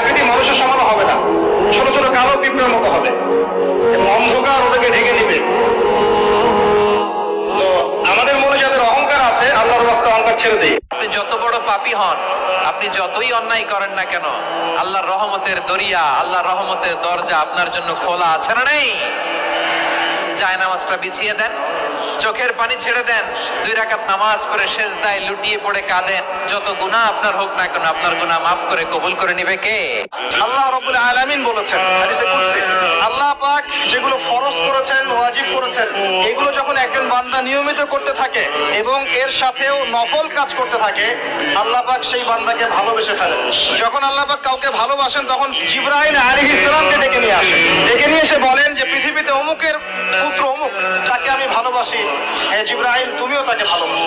আকৃতি মানুষের সমানো হবে না। ছোট ছোট কালো পিঁপড়ের মতো হবে। অন্ধকার ওদেরকে ঢেকে নিবে। তো আমাদের মনে যাদের অহংকার আছে, আল্লাহর বাস্তে অহংকার ছেড়ে দেই। আপনি যত বড় পাপি হন, আপনি যতই অন্যায় করেন না কেন, আল্লাহর রহমতের দরিয়া, আল্লাহর রহমতের দরজা আপনার জন্য খোলা আছে না নেই? যায় নামাজটা বিছিয়ে দেন, চোখের পানি ছেড়ে দেন, দুই রাকাত নামাজ পড়ে শেষ দায় লুটিয়ে পড়ে কাঁদেন। যত গুনাহ আপনার হোক না কেন, আপনার গুনাহ মাফ করে কবুল করে নিবে কে? আল্লাহ রাব্বুল আলামিন বলেছেন আল্লাহ পাক যেগুলো ফরজ করেছেন, ওয়াজিব করেছেন, এগুলো যখন একজন বান্দা নিয়মিত করতে থাকে এবং এর সাথেও নফল কাজ করতে থাকে, আল্লাহ পাক সেই বান্দাকে ভালোবেসে ফেলেন। যখন আল্লাহ পাক কাউকে ভালোবাসেন, তখন জিব্রাইল আলাইহিস সালামকে ডেকে নিয়ে পুত্র অমুক তাকে আমি ভালোবাসি। হ্যাঁ জিব্রাহিম তুমিও তাকে ভালোবাসো।